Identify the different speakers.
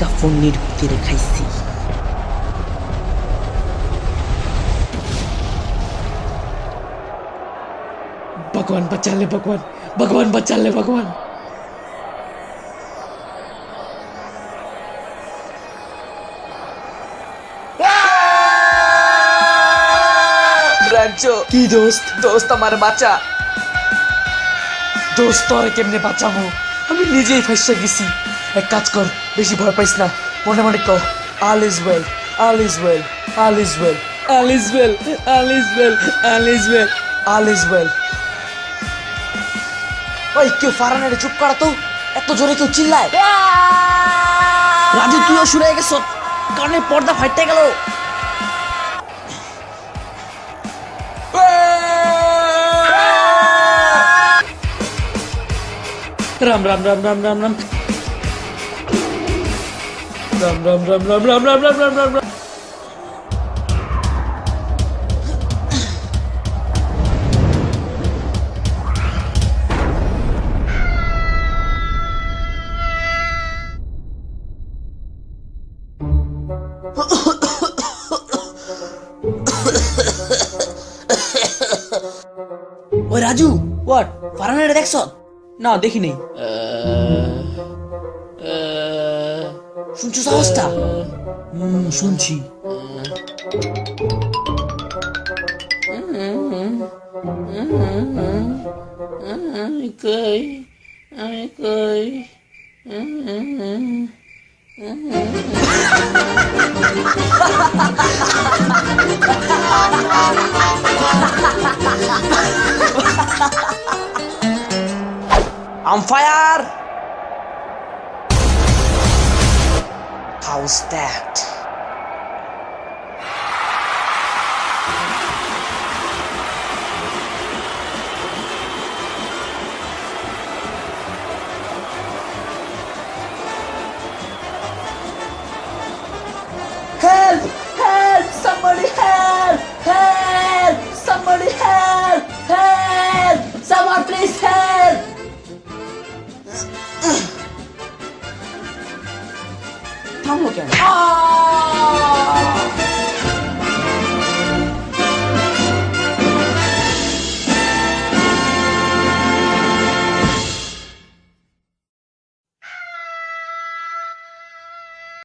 Speaker 1: টিকা ফোনের ভিতরে খাইছি भगवान बचा ले भगवान भगवान बचा ले भगवान
Speaker 2: রাজ্য
Speaker 1: কি দোস্ত
Speaker 2: দোস্ত আমার বাচ্চা
Speaker 1: দোস্ত তোরে কেমনে বাঁচাবো আমি নিজেই ফাইসা গেছি এক কাজ কর বেশি ভয় পাইস না। মনে মনে কর all is well all is well all is well all is well all is well all is well all is well ওই কেউ ফারানারে চুপ করা তো এত জোরে কেউ চিল্লায়। রাজু তুইও শুনে গেছ কানে পর্দা ফাইটে গেল। রাম রাম রাম রাম রাম রাম। রাম রাম রাম রাম রাম রাম রাম রাম রাম রাম ওই রাজু হোয়াট ফারানারে দেখছ? না দেখি Sunciuza asta! Mm, sunci. Ai căi, ai căi.
Speaker 2: I'm fire! How's that?
Speaker 1: 担保あ